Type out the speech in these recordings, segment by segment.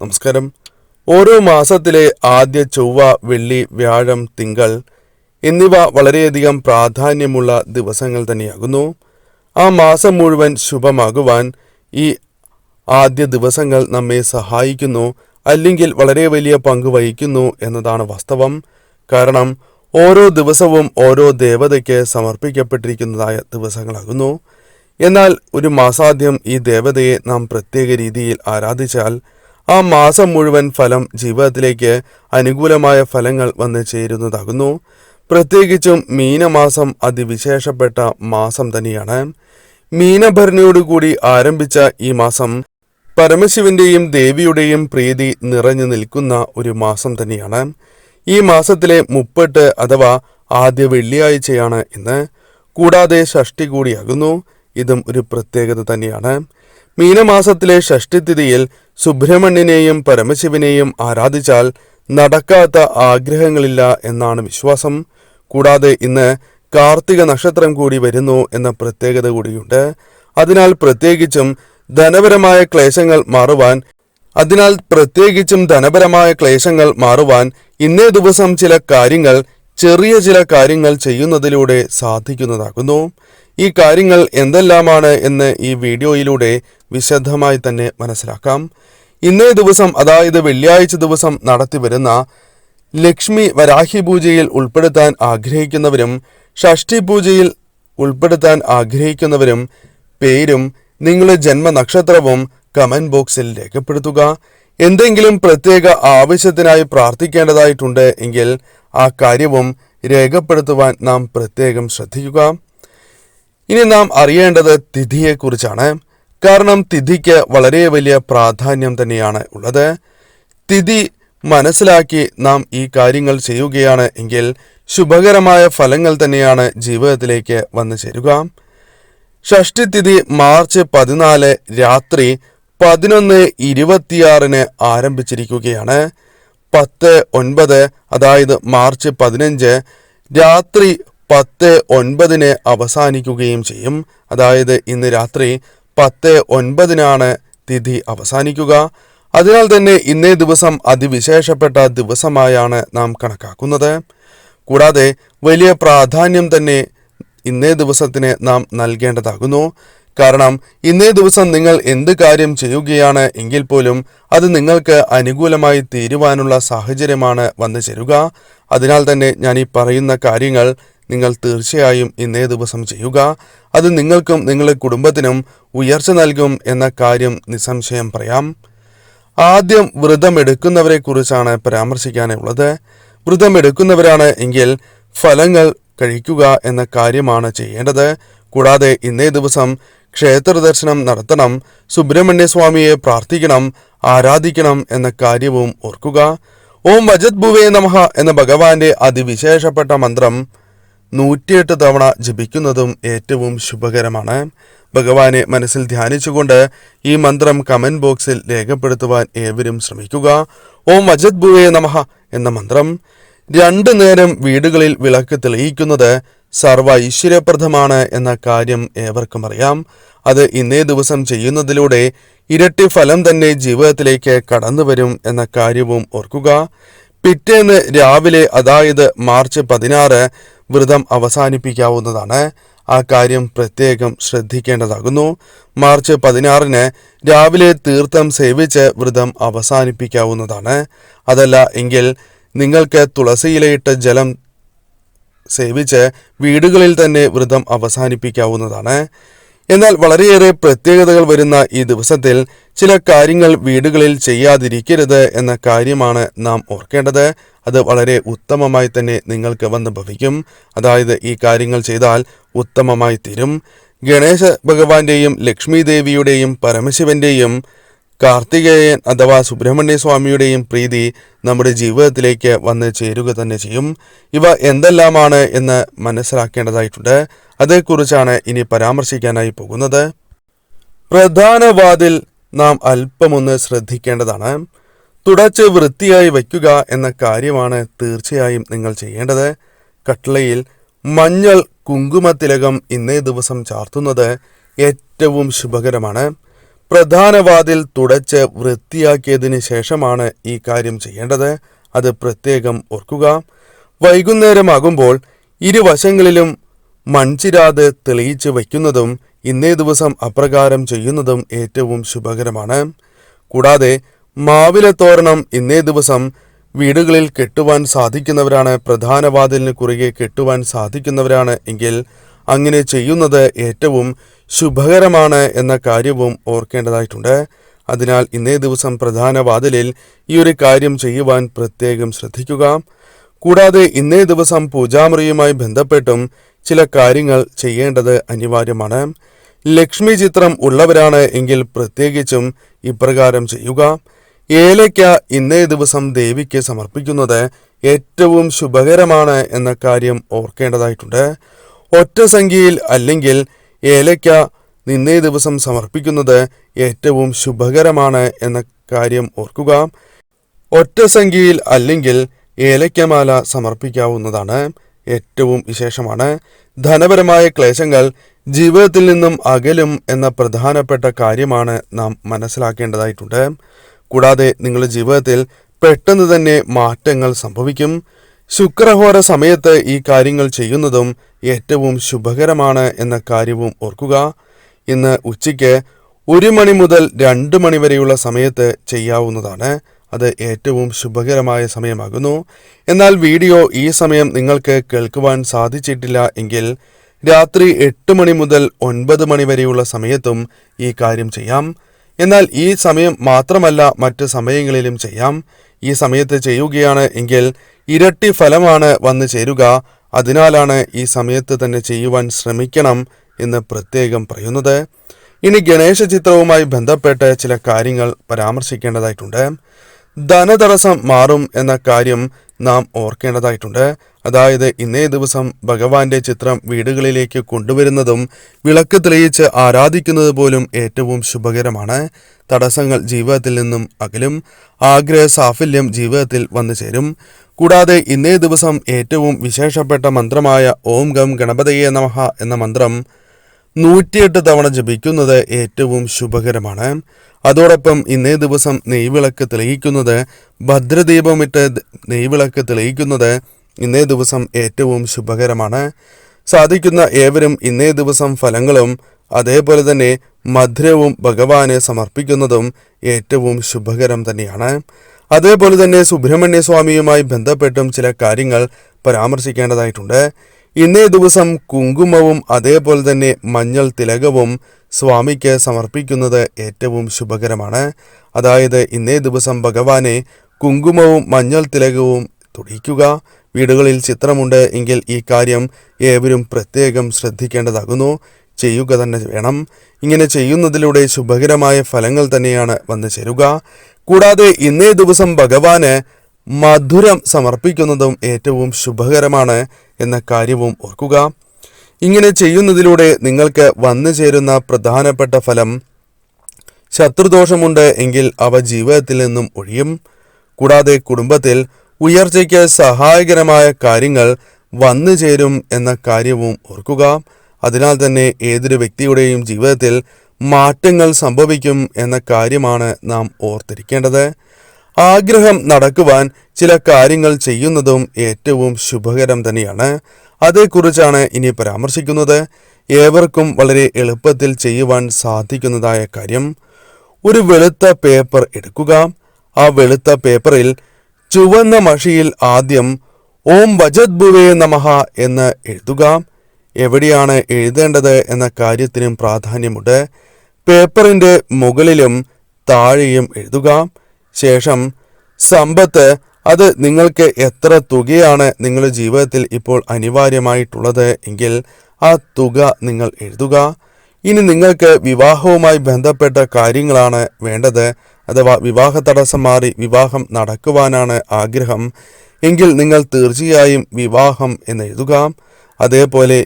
നമസ്കാരം. ഓരോ മാസത്തിലെ ആദ്യ ചൊവ്വ വെള്ളി വ്യാഴം തിങ്കൾ എന്നിവ വളരെയധികം പ്രാധാന്യമുള്ള ദിവസങ്ങൾ തന്നെയാകുന്നു. ആ മാസം മുഴുവൻ ശുഭമാകുവാൻ ഈ ആദ്യ ദിവസങ്ങൾ നമ്മെ സഹായിക്കുന്നു അല്ലെങ്കിൽ വളരെ വലിയ പങ്ക് വഹിക്കുന്നു എന്നതാണ് വാസ്തവം. കാരണം ഓരോ ദിവസവും ഓരോ ദേവതയ്ക്ക് സമർപ്പിക്കപ്പെട്ടിരിക്കുന്നതായ ദിവസങ്ങളാകുന്നു. എന്നാൽ ഒരു മാസാദ്യം ഈ ദേവതയെ നാം പ്രത്യേക രീതിയിൽ ആരാധിച്ചാൽ ആ മാസം മുഴുവൻ ഫലം ജീവിതത്തിലേക്ക് അനുകൂലമായ ഫലങ്ങൾ വന്ന് ചേരുന്നതാകുന്നു. പ്രത്യേകിച്ചും മീനമാസം അതിവിശേഷപ്പെട്ട മാസം തന്നെയാണ്. മീനഭരണിയോടുകൂടി ആരംഭിച്ച ഈ മാസം പരമശിവന്റെയും ദേവിയുടെയും പ്രീതി നിറഞ്ഞു നിൽക്കുന്ന ഒരു മാസം തന്നെയാണ്. ഈ മാസത്തിലെ മുപ്പെട്ട് അഥവാ ആദ്യ വെള്ളിയാഴ്ചയാണ് ഇന്ന്. കൂടാതെ ഷഷ്ടി കൂടിയാകുന്നു. ഇതും ഒരു പ്രത്യേകത തന്നെയാണ്. മീനമാസത്തിലെ ഷഷ്ടിതിഥിയിൽ സുബ്രഹ്മണ്യനെയും പരമശിവനെയും ആരാധിച്ചാൽ നടക്കാത്ത ആഗ്രഹങ്ങളില്ല എന്നാണ് വിശ്വാസം. കൂടാതെ ഇന്ന് കാർത്തിക നക്ഷത്രം കൂടി വരുന്നു എന്ന പ്രത്യേകത കൂടിയുണ്ട്. അതിനാൽ പ്രത്യേകിച്ചും ധനപരമായ ക്ലേശങ്ങൾ മാറുവാൻ അതിനാൽ പ്രത്യേകിച്ചും ധനപരമായ ക്ലേശങ്ങൾ മാറുവാൻ ഇന്നേ ദിവസം ചില കാര്യങ്ങൾ ചെറിയ ചില കാര്യങ്ങൾ ചെയ്യുന്നതിലൂടെ സാധിക്കുന്നതാകുന്നു. ഈ കാര്യങ്ങൾ എന്തെല്ലാമാണ് എന്ന് ഈ വീഡിയോയിലൂടെ വിശദമായി തന്നെ മനസ്സിലാക്കാം. ഇന്നേ ദിവസം അതായത് വെള്ളിയാഴ്ച ദിവസം നടത്തിവരുന്ന ലക്ഷ്മി വരാഹി പൂജയിൽ ഉൾപ്പെടുത്താൻ ആഗ്രഹിക്കുന്നവരും ഷഷ്ടി പൂജയിൽ ഉൾപ്പെടുത്താൻ ആഗ്രഹിക്കുന്നവരും പേരും നിങ്ങളുടെ ജന്മനക്ഷത്രവും കമന്റ് ബോക്സിൽ രേഖപ്പെടുത്തുക. എന്തെങ്കിലും പ്രത്യേക ആവശ്യത്തിനായി പ്രാർത്ഥിക്കേണ്ടതായിട്ടുണ്ട് എങ്കിൽ ആ കാര്യവും രേഖപ്പെടുത്തുവാൻ നാം പ്രത്യേകം ശ്രദ്ധിക്കുക. ഇനി നാം അറിയേണ്ടത് തിഥിയെക്കുറിച്ചാണ്. കാരണം തിഥിക്ക് വളരെ വലിയ പ്രാധാന്യം തന്നെയാണ് ഉള്ളത്. തിഥി മനസ്സിലാക്കി നാം ഈ കാര്യങ്ങൾ ചെയ്യുകയാണ് എങ്കിൽ ശുഭകരമായ ഫലങ്ങൾ തന്നെയാണ് ജീവിതത്തിലേക്ക് വന്നു ചേരുക. ഷഷ്ടിതിഥി മാർച്ച് പതിനാല് രാത്രി പതിനൊന്ന് ഇരുപത്തിയാറിന് ആരംഭിച്ചിരിക്കുകയാണ്. പത്ത് ഒൻപത് അതായത് മാർച്ച് പതിനഞ്ച് രാത്രി പത്ത് ഒൻപതിന് അവസാനിക്കുകയും ചെയ്യും. അതായത് ഇന്ന് രാത്രി പത്ത് ഒൻപതിനാണ് തിഥി അവസാനിക്കുക. അതിനാൽ തന്നെ ഇന്നേ ദിവസം അതിവിശേഷപ്പെട്ട ദിവസമായാണ് നാം കണക്കാക്കുന്നത്. കൂടാതെ വലിയ പ്രാധാന്യം തന്നെ ഇന്നേ ദിവസത്തിന് നാം നൽകേണ്ടതാകുന്നു. കാരണം ഇന്നേ ദിവസം നിങ്ങൾ എന്ത് കാര്യം ചെയ്യുകയാണ് എങ്കിൽ പോലും അത് നിങ്ങൾക്ക് അനുകൂലമായി തീരുവാനുള്ള സാഹചര്യമാണ് വന്നു ചേരുക. അതിനാൽ തന്നെ ഞാൻ ഈ പറയുന്ന കാര്യങ്ങൾ നിങ്ങൾ തീർച്ചയായും ഇന്നേ ദിവസം ചെയ്യുക. അത് നിങ്ങൾക്കും നിങ്ങളുടെ കുടുംബത്തിനും ഉയർച്ച നൽകും എന്ന കാര്യം നിസ്സംശയം പറയാം. ആദ്യം വ്രതമെടുക്കുന്നവരെ കുറിച്ചാണ് പരാമർശിക്കാനുള്ളത്. വ്രതമെടുക്കുന്നവരാണ് എങ്കിൽ ഫലങ്ങൾ കഴിക്കുക എന്ന കാര്യമാണ് ചെയ്യേണ്ടത്. കൂടാതെ ഇന്നേ ദിവസം ക്ഷേത്ര ദർശനം നടത്തണം സുബ്രഹ്മണ്യസ്വാമിയെ പ്രാർത്ഥിക്കണം ആരാധിക്കണം എന്ന കാര്യവും ഓർക്കുക. ഓം വജത് ഭുവേ നമഹ എന്ന ഭഗവാന്റെ അതിവിശേഷപ്പെട്ട മന്ത്രം നൂറ്റിയെട്ട് തവണ ജപിക്കുന്നതും ഏറ്റവും ശുഭകരമാണ്. ഭഗവാനെ മനസ്സിൽ ധ്യാനിച്ചുകൊണ്ട് ഈ മന്ത്രം കമന്റ് ബോക്സിൽ രേഖപ്പെടുത്തുവാൻ ഏവരും ശ്രമിക്കുക. ഓം അജത് ഭുവേ നമഹ എന്ന മന്ത്രം. രണ്ടു നേരം വീടുകളിൽ വിളക്ക് തെളിയിക്കുന്നത് സർവ ഐശ്വര്യപ്രദമാണ് എന്ന കാര്യം ഏവർക്കും അറിയാം. അത് ഇന്നേ ദിവസം ചെയ്യുന്നതിലൂടെ ഇരട്ടി ഫലം തന്നെ ജീവിതത്തിലേക്ക് കടന്നു വരും എന്ന കാര്യവും ഓർക്കുക. പിറ്റേന്ന് രാവിലെ അതായത് മാർച്ച് പതിനാറ് വ്രതം അവസാനിപ്പിക്കാവുന്നതാണ്. ആ കാര്യം പ്രത്യേകം ശ്രദ്ധിക്കേണ്ടതാകുന്നു. മാർച്ച് പതിനാറിന് രാവിലെ തീർത്ഥം സേവിച്ച് വ്രതം അവസാനിപ്പിക്കാവുന്നതാണ്. അതല്ല എങ്കിൽ നിങ്ങൾക്ക് തുളസിയിലയിട്ട ജലം സേവിച്ച് വീടുകളിൽ തന്നെ വ്രതം അവസാനിപ്പിക്കാവുന്നതാണ്. എന്നാൽ വളരെയേറെ പ്രത്യേകതകൾ വരുന്ന ഈ ദിവസത്തിൽ ചില കാര്യങ്ങൾ വീടുകളിൽ ചെയ്യാതിരിക്കരുത് എന്ന കാര്യമാണ് നാം ഓർക്കേണ്ടത്. അത് വളരെ ഉത്തമമായി തന്നെ നിങ്ങൾക്ക് വന്ന് ഭവിക്കും. അതായത് ഈ കാര്യങ്ങൾ ചെയ്താൽ ഉത്തമമായി തീരും. ഗണേശ ഭഗവാന്റെയും ലക്ഷ്മി ദേവിയുടെയും പരമശിവന്റെയും കാർത്തികേയൻ അഥവാ സുബ്രഹ്മണ്യ സ്വാമിയുടെയും പ്രീതി നമ്മുടെ ജീവിതത്തിലേക്ക് വന്ന് ചേരുക തന്നെ ചെയ്യും. ഇവ എന്തെല്ലാമാണ് എന്ന് മനസ്സിലാക്കേണ്ടതായിട്ടുണ്ട്. അതേക്കുറിച്ചാണ് ഇനി പരാമർശിക്കാനായി പോകുന്നത്. പ്രധാന വാതിൽ നാം അല്പമൊന്ന് ശ്രദ്ധിക്കേണ്ടതാണ്. തുടച്ച് വൃത്തിയായി വയ്ക്കുക എന്ന കാര്യമാണ് തീർച്ചയായും നിങ്ങൾ ചെയ്യേണ്ടത്. കട്ട്ളയിൽ മഞ്ഞൾ കുങ്കുമത്തിലകം ഇന്നേ ദിവസം ചാർത്തുന്നത് ഏറ്റവും ശുഭകരമാണ്. പ്രധാന വാതിൽ തുടച്ച് വൃത്തിയാക്കിയതിന് ശേഷമാണ് ഈ കാര്യം ചെയ്യേണ്ടത്. അത് പ്രത്യേകം ഓർക്കുക. വൈകുന്നേരമാകുമ്പോൾ ഇരുവശങ്ങളിലും മൺചിരാത് തെളിയിച്ച് വയ്ക്കുന്നതും ഇന്നേ ദിവസം അപ്രകാരം ചെയ്യുന്നതും ഏറ്റവും ശുഭകരമാണ്. കൂടാതെ മാവിലെ തോരണം ഇന്നേ ദിവസം വീടുകളിൽ കെട്ടുവാൻ സാധിക്കുന്നവരാണ് പ്രധാന വാതിലിന് കുറുകെ കെട്ടുവാൻ സാധിക്കുന്നവരാണ് എങ്കിൽ അങ്ങനെ ചെയ്യുന്നത് ഏറ്റവും ശുഭകരമാണ് എന്ന കാര്യവും ഓർക്കേണ്ടതായിട്ടുണ്ട്. അതിനാൽ ഇന്നേ ദിവസം പ്രധാന വാതിലിൽ ഈ ഒരു കാര്യം ചെയ്യുവാൻ പ്രത്യേകം ശ്രദ്ധിക്കുക. കൂടാതെ ഇന്നേ ദിവസം പൂജാമുറിയുമായി ബന്ധപ്പെട്ടും ചില കാര്യങ്ങൾ ചെയ്യേണ്ടത് അനിവാര്യമാണ്. ലക്ഷ്മി ചിത്രം ഉള്ളവരാണ് എങ്കിൽ പ്രത്യേകിച്ചും ഇപ്രകാരം ചെയ്യുക. ഏലയ്ക്ക ഇന്നേ ദിവസം ദേവിക്ക് സമർപ്പിക്കുന്നത് ഏറ്റവും ശുഭകരമാണ് എന്ന കാര്യം ഓർക്കേണ്ടതായിട്ടുണ്ട്. ഒറ്റ സംഖ്യയിൽ അല്ലെങ്കിൽ ഏലയ്ക്ക ഇന്നേ ദിവസം സമർപ്പിക്കുന്നത് ഏറ്റവും ശുഭകരമാണ് എന്ന കാര്യം ഓർക്കുക. ഒറ്റ സംഖ്യയിൽ അല്ലെങ്കിൽ ഏലയ്ക്കമാല സമർപ്പിക്കാവുന്നതാണ്. ഏറ്റവും വിശേഷമാണ് ധനപരമായ ക്ലേശങ്ങൾ ജീവിതത്തിൽ നിന്നും അകലും എന്ന പ്രധാനപ്പെട്ട കാര്യമാണ് നാം മനസ്സിലാക്കേണ്ടതായിട്ടുണ്ട്. കൂടാതെ നിങ്ങളുടെ ജീവിതത്തിൽ പെട്ടെന്ന് തന്നെ മാറ്റങ്ങൾ സംഭവിക്കും. ശുക്രഹോര സമയത്ത് ഈ കാര്യങ്ങൾ ചെയ്യുന്നതും ഏറ്റവും ശുഭകരമാണ് എന്ന കാര്യവും ഓർക്കുക. ഇന്ന് ഉച്ചയ്ക്ക് ഒരു മണി മുതൽ രണ്ട് മണി വരെയുള്ള സമയത്ത് ചെയ്യാവുന്നതാണ്. അത് ഏറ്റവും ശുഭകരമായ സമയമാകുന്നു. എന്നാൽ വീഡിയോ ഈ സമയം നിങ്ങൾക്ക് കേൾക്കുവാൻ സാധിച്ചിട്ടില്ല എങ്കിൽ രാത്രി എട്ട് മണി മുതൽ ഒൻപത് മണി വരെയുള്ള സമയത്തും ഈ കാര്യം ചെയ്യാം. എന്നാൽ ഈ സമയം മാത്രമല്ല മറ്റ് സമയങ്ങളിലും ചെയ്യാം. ഈ സമയത്ത് ചെയ്യുകയാണ് എങ്കിൽ ഇരട്ടി ഫലമാണ് വന്നു ചേരുക. അതിനാലാണ് ഈ സമയത്ത് തന്നെ ചെയ്യുവാൻ ശ്രമിക്കണം എന്ന് പ്രത്യേകം പറയുന്നത്. ഇനി ഗണേശ ചിത്രവുമായി ബന്ധപ്പെട്ട് ചില കാര്യങ്ങൾ പരാമർശിക്കേണ്ടതായിട്ടുണ്ട്. ധനതടസ്സം മാറും എന്ന കാര്യം നാം ഓർക്കേണ്ടതായിട്ടുണ്ട്. അതായത് ഇന്നേ ദിവസം ഭഗവാന്റെ ചിത്രം വീടുകളിലേക്ക് കൊണ്ടുവരുന്നതും വിളക്ക് തെളിയിച്ച് ആരാധിക്കുന്നത് പോലും ഏറ്റവും ശുഭകരമാണ്. തടസ്സങ്ങൾ ജീവിതത്തിൽ നിന്നും അകലും ആഗ്രഹ സാഫല്യം ജീവിതത്തിൽ വന്നു ചേരും. കൂടാതെ ഇന്നേ ദിവസം ഏറ്റവും വിശേഷപ്പെട്ട മന്ത്രമായ ഓം ഗം ഗണപതയെ നമഹ എന്ന മന്ത്രം നൂറ്റിയെട്ട് തവണ ജപിക്കുന്നത് ഏറ്റവും ശുഭകരമാണ്. അതോടൊപ്പം ഇന്നേ ദിവസം നെയ്വിളക്ക് തെളിയിക്കുന്നത് ഭദ്രദീപമിട്ട് നെയ്വിളക്ക് തെളിയിക്കുന്നത് ഇന്നേ ദിവസം ഏറ്റവും ശുഭകരമാണ്. സാധിക്കുന്ന ഏവരും ഇന്നേ ദിവസം ഫലങ്ങളും അതേപോലെ തന്നെ മധുരവും ഭഗവാനെ സമർപ്പിക്കുന്നതും ഏറ്റവും ശുഭകരം തന്നെയാണ്. അതേപോലെ തന്നെ സുബ്രഹ്മണ്യ സ്വാമിയുമായി ബന്ധപ്പെട്ടും ചില കാര്യങ്ങൾ പരാമർശിക്കേണ്ടതായിട്ടുണ്ട്. ഇന്നേ ദിവസം കുങ്കുമവും അതേപോലെ തന്നെ മഞ്ഞൾ തിലകവും സ്വാമിക്ക് സമർപ്പിക്കുന്നത് ഏറ്റവും ശുഭകരമാണ്. അതായത് ഇന്നേ ദിവസം ഭഗവാനെ കുങ്കുമവും മഞ്ഞൾ തിലകവും തുടിക്കുക. വീടുകളിൽ ചിത്രമുണ്ട് എങ്കിൽ ഈ കാര്യം ഏവരും പ്രത്യേകം ശ്രദ്ധിക്കേണ്ടതാകുന്നു. ചെയ്യുക തന്നെ വേണം. ഇങ്ങനെ ചെയ്യുന്നതിലൂടെ ശുഭകരമായ ഫലങ്ങൾ തന്നെയാണ് വന്നു ചേരുക. കൂടാതെ ഇന്നേ ദിവസം ഭഗവാന് മധുരം സമർപ്പിക്കുന്നതും ഏറ്റവും ശുഭകരമാണ്. എന്ന കാര്യവും ഓർക്കുക. ഇങ്ങനെ ചെയ്യുന്നതിലൂടെ നിങ്ങൾക്ക് വന്നു ചേരുന്ന പ്രധാനപ്പെട്ട ഫലം ശത്രുദോഷമുണ്ട് എങ്കിൽ അവ ജീവിതത്തിൽ നിന്നും ഒഴിയും. കൂടാതെ കുടുംബത്തിൽ ഉയർച്ചയ്ക്ക് സഹായകരമായ കാര്യങ്ങൾ വന്നു ചേരും എന്ന കാര്യവും ഓർക്കുക. അതിനാൽ തന്നെ ഏതൊരു വ്യക്തിയുടെയും ജീവിതത്തിൽ മാറ്റങ്ങൾ സംഭവിക്കും എന്ന കാര്യമാണ് നാം ഓർത്തിരിക്കേണ്ടത്. ആഗ്രഹം നടക്കുവാൻ ചില കാര്യങ്ങൾ ചെയ്യുന്നതും ഏറ്റവും ശുഭകരം തന്നെയാണ്. അതേക്കുറിച്ചാണ് ഇനി പരാമർശിക്കുന്നത്. ഏവർക്കും വളരെ എളുപ്പത്തിൽ ചെയ്യുവാൻ സാധിക്കുന്നതായ കാര്യം ഒരു വെളുത്ത പേപ്പർ എടുക്കുക. ആ വെളുത്ത പേപ്പറിൽ ചുവന്ന മഷിയിൽ ആദ്യം ഓം വജത് ഭുവേ നമഹ എന്ന് എഴുതുക. എവിടെയാണ് എഴുതേണ്ടത് എന്ന കാര്യത്തിനും പ്രാധാന്യമുണ്ട്. പേപ്പറിന്റെ മുകളിലും താഴെയും എഴുതുക. ശേഷം സമ്പത്ത് അത് നിങ്ങൾക്ക് എത്ര തുകയാണ് നിങ്ങളുടെ ജീവിതത്തിൽ ഇപ്പോൾ അനിവാര്യമായിട്ടുള്ളത് എങ്കിൽ ആ തുക നിങ്ങൾ എഴുതുക. ഇനി നിങ്ങൾക്ക് വിവാഹവുമായി ബന്ധപ്പെട്ട കാര്യങ്ങളാണ് വേണ്ടത്. അഥവാ വിവാഹ തടസ്സം മാറി വിവാഹം നടക്കുവാനാണ് ആഗ്രഹം എങ്കിൽ നിങ്ങൾ തീർച്ചയായും വിവാഹം എന്ന് എഴുതുക അതേപോലെ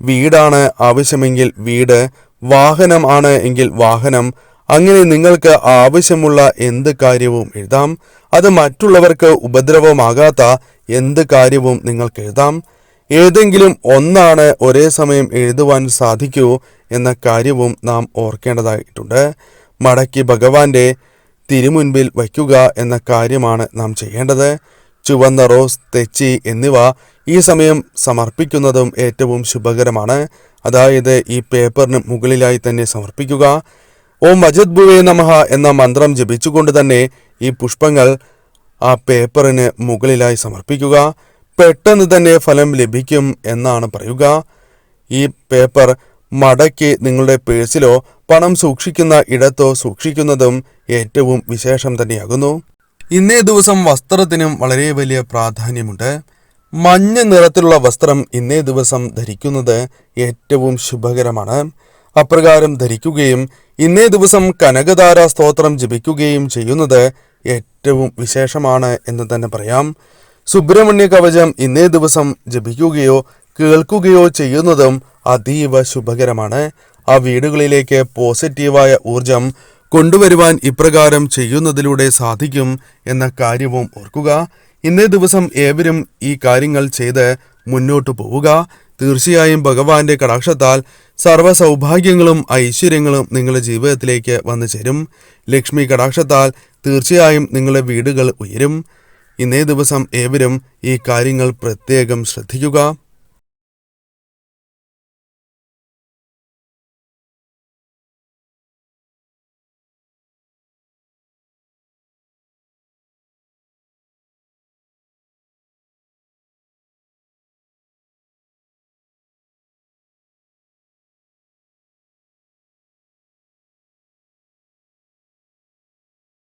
വീടാണ് ആവശ്യമെങ്കിൽ വീട് വാഹനം ആണ് എങ്കിൽ വാഹനം അങ്ങനെ നിങ്ങൾക്ക് ആവശ്യമുള്ള എന്ത് കാര്യവും എഴുതാം. അത് മറ്റുള്ളവർക്ക് ഉപദ്രവമാകാത്ത എന്ത് കാര്യവും നിങ്ങൾക്ക് എഴുതാം. ഏതെങ്കിലും ഒന്നാണ് ഒരേ സമയം എഴുതുവാൻ സാധിക്കൂ എന്ന കാര്യവും നാം ഓർക്കേണ്ടതായിട്ടുണ്ട്. മടക്കി ഭഗവാന്റെ തിരുമുൻപിൽ വയ്ക്കുക എന്ന കാര്യമാണ് നാം ചെയ്യേണ്ടത്. ചുവന്ന റോസ് തെച്ചി എന്നിവ ഈ സമയം സമർപ്പിക്കുന്നതും ഏറ്റവും ശുഭകരമാണ്. അതായത് ഈ പേപ്പറിന് മുകളിലായി തന്നെ സമർപ്പിക്കുക. ഓം അജത് ഭുവേ നമഹ എന്ന മന്ത്രം ജപിച്ചുകൊണ്ട് തന്നെ ഈ പുഷ്പങ്ങൾ ആ പേപ്പറിന് മുകളിലായി സമർപ്പിക്കുക. പെട്ടെന്ന് തന്നെ ഫലം ലഭിക്കും എന്നാണ് പറയുക. ഈ പേപ്പർ മടക്കി നിങ്ങളുടെ പേഴ്സിലോ പണം സൂക്ഷിക്കുന്ന ഇടത്തോ സൂക്ഷിക്കുന്നതും ഏറ്റവും വിശേഷം തന്നെയാകുന്നു. ഇന്നേ ദിവസം വസ്ത്രത്തിനും വളരെ വലിയ പ്രാധാന്യമുണ്ട്. മഞ്ഞ നിറത്തിലുള്ള വസ്ത്രം ഇന്നേ ദിവസം ധരിക്കുന്നത് ഏറ്റവും ശുഭകരമാണ്. അപ്രകാരം ധരിക്കുകയും ഇന്നേ ദിവസം കനകധാര സ്തോത്രം ജപിക്കുകയും ചെയ്യുന്നത് ഏറ്റവും വിശേഷമാണ് എന്ന് തന്നെ പറയാം. സുബ്രഹ്മണ്യ കവചം ഇന്നേ ദിവസം ജപിക്കുകയോ കേൾക്കുകയോ ചെയ്യുന്നതും അതീവ ശുഭകരമാണ്. ആ വീടുകളിലേക്ക് പോസിറ്റീവായ ഊർജം കൊണ്ടുവരുവാൻ ഇപ്രകാരം ചെയ്യുന്നതിലൂടെ സാധിക്കും എന്ന കാര്യവും ഓർക്കുക. ഇന്നേ ദിവസം ഏവരും ഈ കാര്യങ്ങൾ ചെയ്ത് മുന്നോട്ടു പോവുക. തീർച്ചയായും ഭഗവാന്റെ കടാക്ഷത്താൽ സർവ സൗഭാഗ്യങ്ങളും ഐശ്വര്യങ്ങളും നിങ്ങളുടെ ജീവിതത്തിലേക്ക് വന്നു ചേരും. ലക്ഷ്മി കടാക്ഷത്താൽ തീർച്ചയായും നിങ്ങളുടെ വീടുകൾ ഉയരും. ഇന്നേ ദിവസം ഏവരും ഈ കാര്യങ്ങൾ പ്രത്യേകം ശ്രദ്ധിക്കുക.